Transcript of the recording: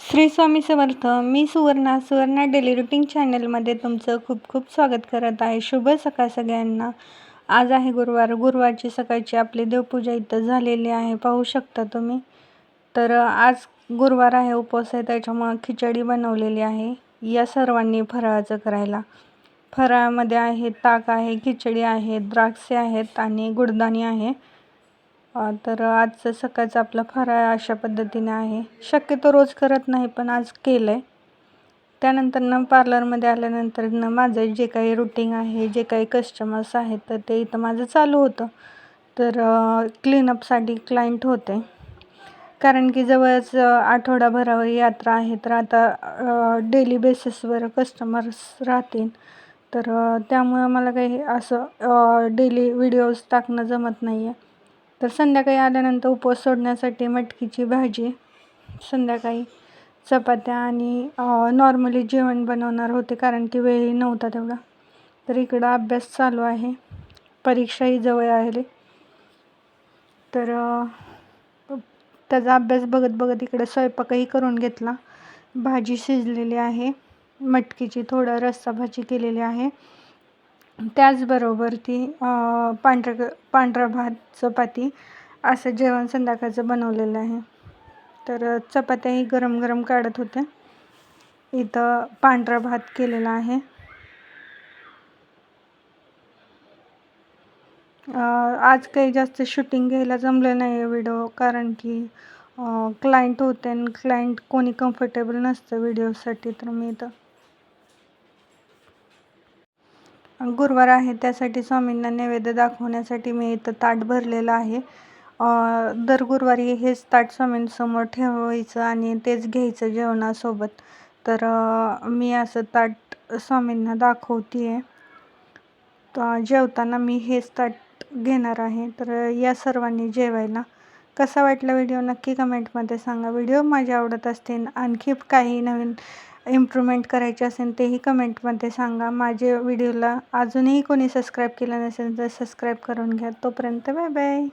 श्री स्वामी समर्थ मी Suvarna Suvarna daily routine चॅनलमध्ये तुमचं खूप खूप स्वागत करत आहे. शुभ सकाळ सगळ्यांना. आज आहे गुरुवार. गुरुवारची सकाळची आपली देवपूजा इथं झालेली आहे. पाहू शकता तुम्ही. तर आज गुरुवार आहे उपवास आहे त्याच्यामुळं खिचडी बनवलेली आहे. या सर्वांनी फराळाचं करायला. फराळामध्ये आहे ताक आहे खिचडी आहे द्राक्षे आहेत आणि गुडदाणी आहे. तर आजचं सकाळचं आपलं फराळ अशा पद्धतीने आहे. शक्यतो रोज करत नाही पण आज केलं आहे त्यानंतर न पार्लरमध्ये आल्यानंतर न माझं जे काही रुटीन आहे जे काही कस्टमर्स आहेत तर ते इथं माझं चालू होतं. तर क्लीनअपसाठी क्लायंट होते. कारण की जवळच आठवडाभरावर यात्रा आहे तर आता डेली बेसिसवर कस्टमर्स राहतील. तर त्यामुळं मला काही असं डेली व्हिडिओज टाकणं जमत नाही आहे तर संध्याकाळी आल्यानंतर उपवास सोडण्यासाठी मटकीची भाजी संध्याकाळी चपात्या आणि नॉर्मली जेवण बनवणार होते कारण की वेळही नव्हता तेवढा. तर इकडं अभ्यास चालू आहे. परीक्षाही जवळ आली तर त्याचा अभ्यास बघत बघत इकडे स्वयंपाकही करून घेतला. भाजी शिजलेली आहे. मटकीची थोडं रस्सा भाजी केलेली आहे. त्याचबरोबर ती पांढरं पांढरा भात चपाती असं जेवण संध्याकाळचं बनवलेलं आहे. तर चपात्याही गरम गरम काढत होते इथं पांढरा भात केलेला आहे. आज काही जास्त शूटिंग घ्यायला जमलं नाही आहे व्हिडिओ कारण की क्लायंट होते आणि क्लायंट कोणी कम्फर्टेबल नसतं व्हिडिओसाठी तर मी इथं गुरुवार आहे त्यासाठी स्वामींना नैवेद्य दाखवण्यासाठी मी इथं ताट भरलेलं आहे. दर गुरुवारी हेच ताट स्वामींसमोर ठेवायचं आणि तेच घ्यायचं जेवणासोबत. तर मी असं ताट स्वामींना दाखवते आहे तर जेवताना मी हेच ताट घेणार आहे. तर या सर्वांनी जेवायला. कसा वाटला व्हिडिओ नक्की कमेंटमध्ये सांगा. व्हिडिओ माझे आवडत असतील आणखी काही नवीन इम्प्रूव्हमेंट करायचे असेल तेही कमेंटमध्ये सांगा. माझे व्हिडिओला अजूनही कोणी सबस्क्राईब केलं नसेल तर सबस्क्राईब करून घ्या. तोपर्यंत बाय बाय